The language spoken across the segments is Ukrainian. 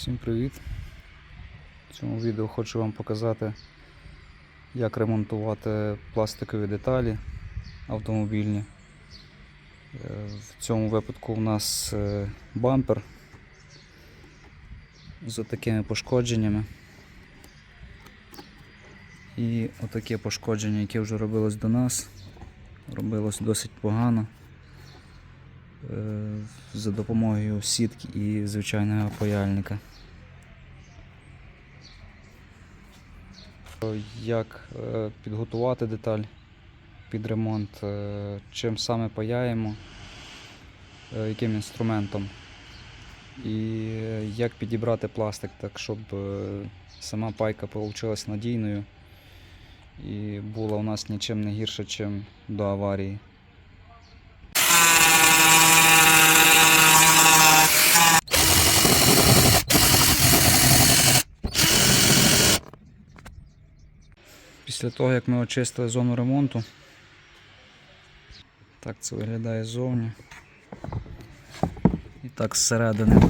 Всім привіт! В цьому відео хочу вам показати, як ремонтувати пластикові деталі автомобільні. Е, В цьому випадку у нас е, бампер з такими пошкодженнями. І отаке пошкодження, яке вже робилось до нас, робилось досить погано. Е, За допомогою сітки і звичайного паяльника. Як е, підготувати деталь під ремонт, е, чим саме паяємо, е, яким інструментом, і е, як підібрати пластик так, щоб е, сама пайка вийшла надійною і була у нас нічим не гірше, ніж до аварії. Після того, як ми очистили зону ремонту, так це виглядає ззовні. І так зсередини.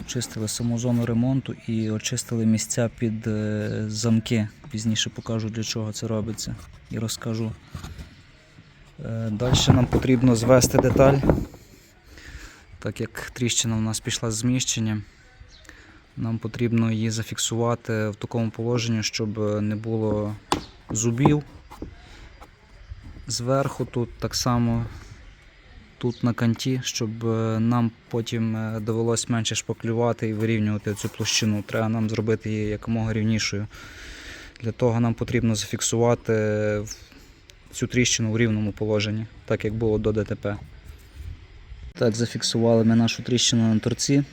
Очистили саму зону ремонту і очистили місця під е, замки. Пізніше покажу для чого це робиться і розкажу. Далі нам потрібно звести деталь, так як тріщина у нас пішла з зміщенням. Нам потрібно її зафіксувати в такому положенні, щоб не було зубів. Зверху тут так само тут на канті, щоб е, нам потім е, довелось менше шпаклювати і вирівнювати цю площину. Треба нам зробити її якомога рівнішою. Для того нам потрібно зафіксувати цю тріщину в рівному положенні, так як було до ДТП. Так, зафіксували ми нашу тріщину на торці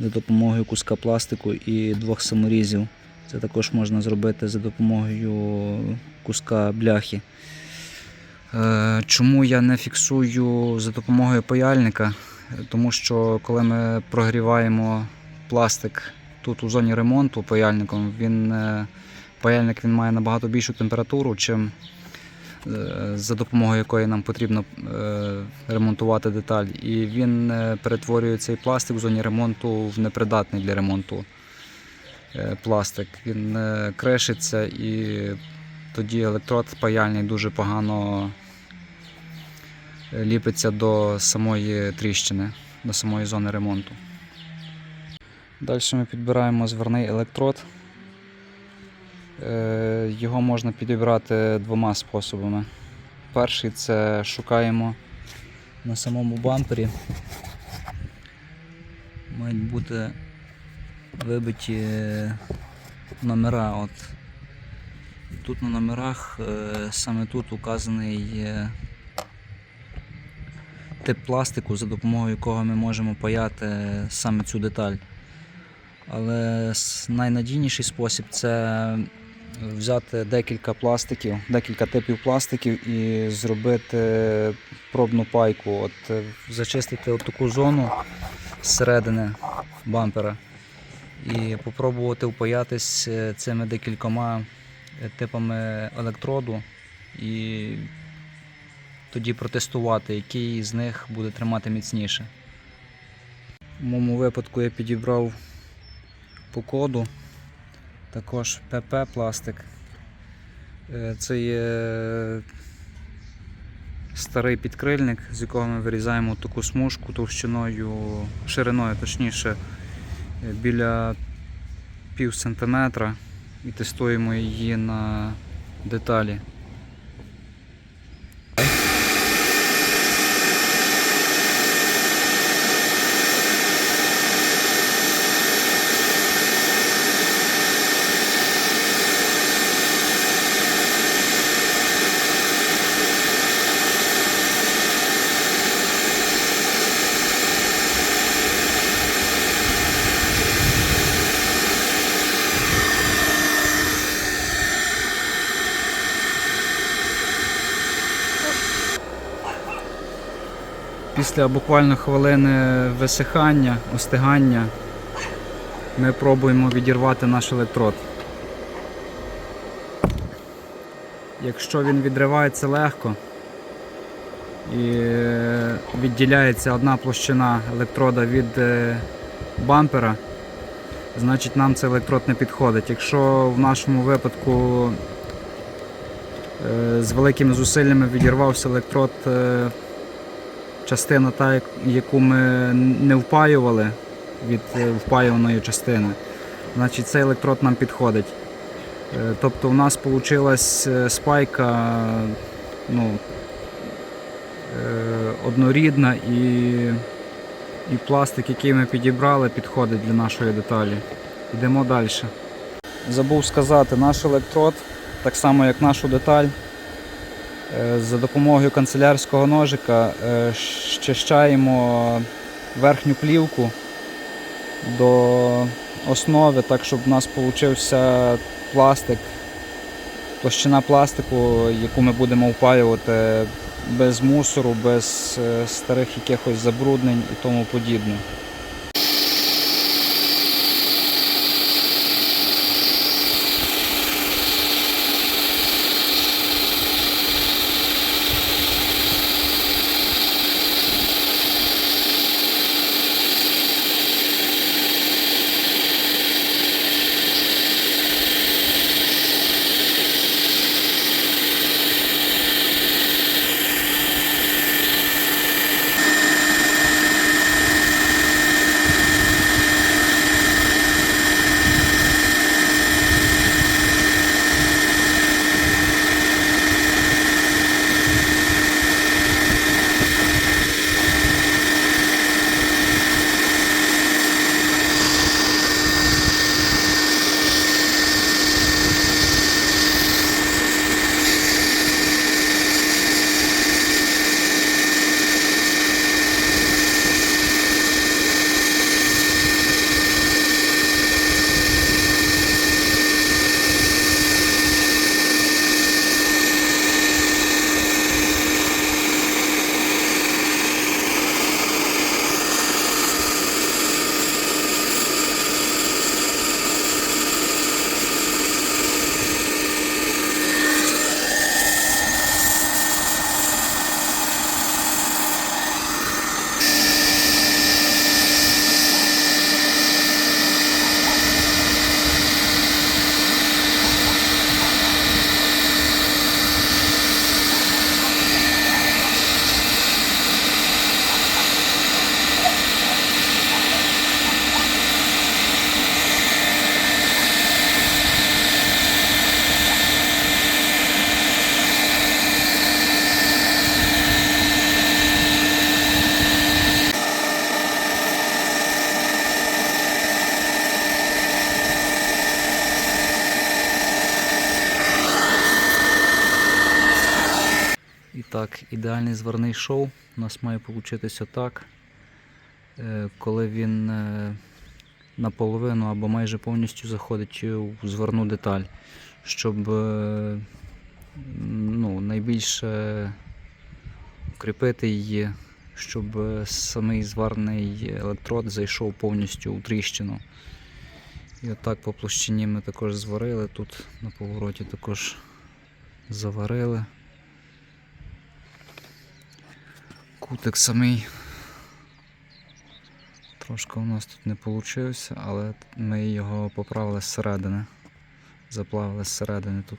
за допомогою куска пластику і двох саморізів. Це також можна зробити за допомогою куска бляхи. Е, Чому я не фіксую за допомогою паяльника? Тому що коли ми прогріваємо пластик тут у зоні ремонту паяльником, він, е, паяльник він має набагато більшу температуру, чим за допомогою якої нам потрібно е, ремонтувати деталь. І він е, перетворює цей пластик в зоні ремонту в непридатний для ремонту е, пластик. Він е, кришиться і тоді електрод паяльний дуже погано е, ліпиться до самої тріщини, до самої зони ремонту. Далі ми підбираємо зверний електрод. Е, Його можна підібрати двома способами. Перший це шукаємо на самому бампері. Мають бути вибиті номера. От. Тут на номерах е, саме тут указаний е, тип пластику, за допомогою якого ми можемо паяти саме цю деталь. Але найнадійніший спосіб це взяти декілька пластиків, декілька типів пластиків і зробити пробну пайку. От, е, зачистити от таку зону зсередини бампера і попробувати впаятись е, цими декількома е, типами електроду і тоді протестувати, який з них буде тримати міцніше. В моєму випадку я підібрав по коду також ПП пластик. Е, Це є старий підкрильник, з якого ми вирізаємо таку смужку товщиною, шириною точніше, е, біля пів сантиметра і тестуємо її на деталі. Після буквально хвилини висихання, остигання ми пробуємо відірвати наш електрод. Якщо він відривається легко, і відділяється одна площина електрода від е, бампера, значить нам цей електрод не підходить. Якщо в нашому випадку е, з великими зусиллями відірвався електрод, е, частина та, яку ми не впаювали від е, впаюваної частини, значить цей електрод нам підходить. Е, Тобто у нас вийшла спайка ну, е, однорідна і, і пластик, який ми підібрали, підходить для нашої деталі. Йдемо далі. Забув сказати, наш електрод, так само як нашу деталь, е, за допомогою канцелярського ножика е, щищаємо верхню плівку до основи, так щоб у нас получився пластик, площина пластику, яку ми будемо впаювати без мусору, без е, старих якихось забруднень і тому подібне. Ідеальний зварний шов у нас має получитися так, е, коли він е, наполовину або майже повністю заходить у зварну деталь, щоб е, ну, найбільше укріпити її, щоб самий зварний електрод зайшов повністю у тріщину. І отак по площині ми також зварили, тут на повороті також заварили. Кутик самий. Трошки у нас тут не вийшло, але ми його поправили зсередини. Заплавили зсередини тут.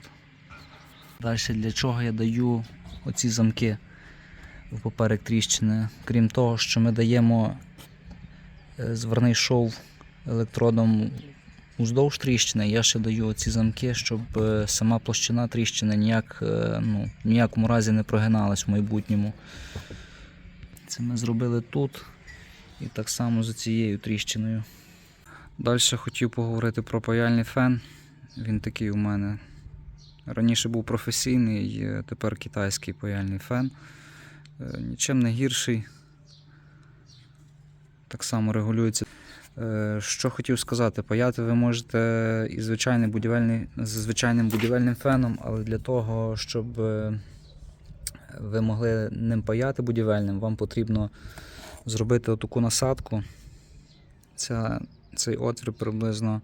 Далі для чого я даю оці замки в поперек тріщини? Крім того, що ми даємо е, зварний шов електродом уздовж тріщини, я ще даю оці замки, щоб е, сама площина тріщини ніяк, е, ну, ніякому разі не прогиналась в майбутньому. Це ми зробили тут і так само за цією тріщиною. Далі хотів поговорити про паяльний фен. Він такий у мене. Раніше був професійний, тепер китайський паяльний фен. Е, Нічим не гірший. Так само регулюється. Е, Що хотів сказати, паяти ви можете і звичайний будівельний, з звичайним будівельним феном, але для того, щоб е, ви могли ним паяти будівельним, вам потрібно зробити таку насадку. Ця, Цей отвір приблизно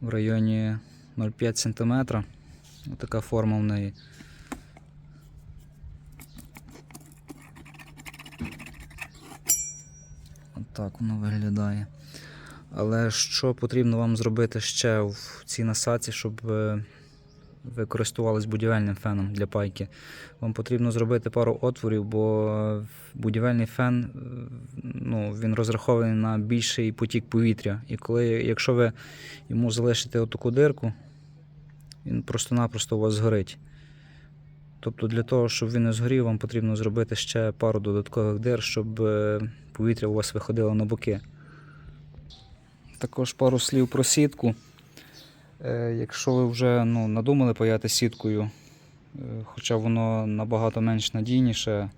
в районі 0,5 см. Така форма в неї. Отак воно виглядає. Але що потрібно вам зробити ще в цій насадці, щоб е, ви користувались будівельним феном для пайки? Вам потрібно зробити пару отворів, бо е, будівельний фен е, ну, він розрахований на більший потік повітря. І коли, якщо ви йому залишите отаку дирку, він просто-напросто у вас згорить. Тобто для того, щоб він не згорів, вам потрібно зробити ще пару додаткових дир, щоб е, повітря у вас виходило на боки. Також пару слів про сітку. Е, Якщо ви вже ну, надумали паяти сіткою, е, хоча воно набагато менш надійніше,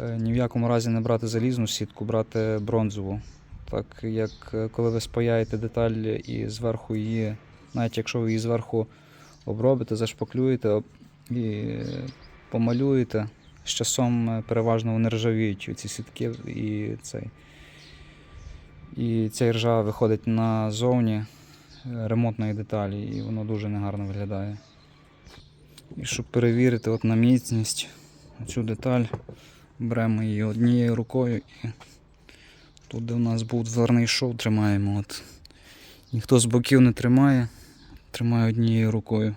е, ні в якому разі не брати залізну сітку, брати бронзову. Так як коли ви спаяєте деталь і зверху її, навіть якщо ви її зверху обробите, зашпаклюєте і помалюєте, з часом переважно вони ржавіють ці сітки і цей. І ця ржа виходить назовні ремонтної деталі, і воно дуже негарно виглядає. І щоб перевірити от на міцність цю деталь, беремо її однією рукою і тут, де у нас був дверний шов, тримаємо. От. Ніхто з боків не тримає, тримаю однією рукою.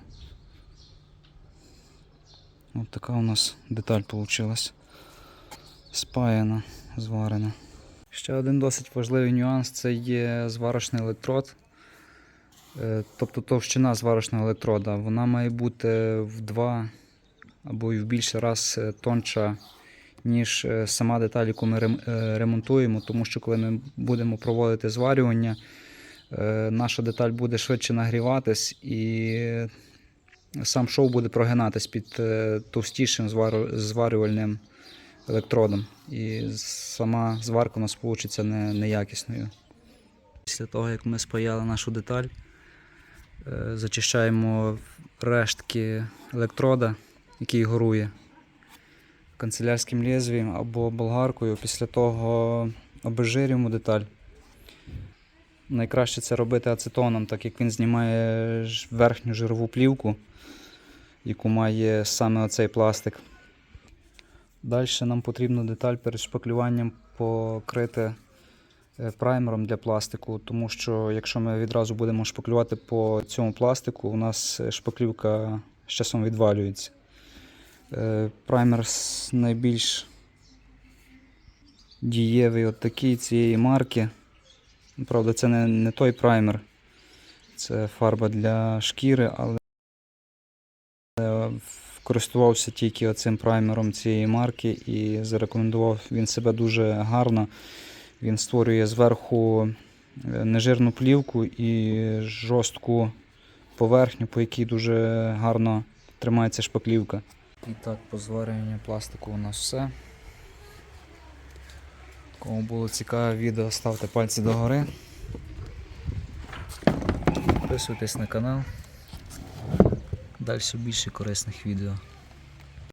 От така у нас деталь вийшла. Спаяна, зварена. Ще один досить важливий нюанс це є зварочний електрод. Е, Тобто товщина зварочного електрода вона має бути в два або і в більше раз е, тонша, ніж е, сама деталь, яку ми ремонтуємо, тому що коли ми будемо проводити зварювання, наша деталь буде швидше нагріватись і сам шов буде прогинатись під товстішим зварювальним електродом. І сама зварка у нас вийде неякісною. Після того, як ми спаяли нашу деталь, зачищаємо рештки електрода, який горує канцелярським лезвієм або болгаркою. Після того обезжирюємо деталь. Найкраще це робити ацетоном, так як він знімає верхню жирову плівку, яку має саме оцей пластик. Далі нам потрібно деталь перед шпаклюванням покрити е, праймером для пластику, тому що якщо ми відразу будемо шпаклювати по цьому пластику, у нас е, шпаклівка з часом відвалюється. Е, Праймер найбільш дієвий от такий цієї марки. Правда, це не, не той праймер, це фарба для шкіри, але е, користувався тільки оцим праймером цієї марки і зарекомендував він себе дуже гарно. Він створює зверху е, нежирну плівку і жорстку поверхню, по якій дуже гарно тримається шпаклівка. І так, по зварюванню пластику у нас все. Кому було цікаве відео, ставте пальці догори. Підписуйтесь на канал. Далі більше корисних відео.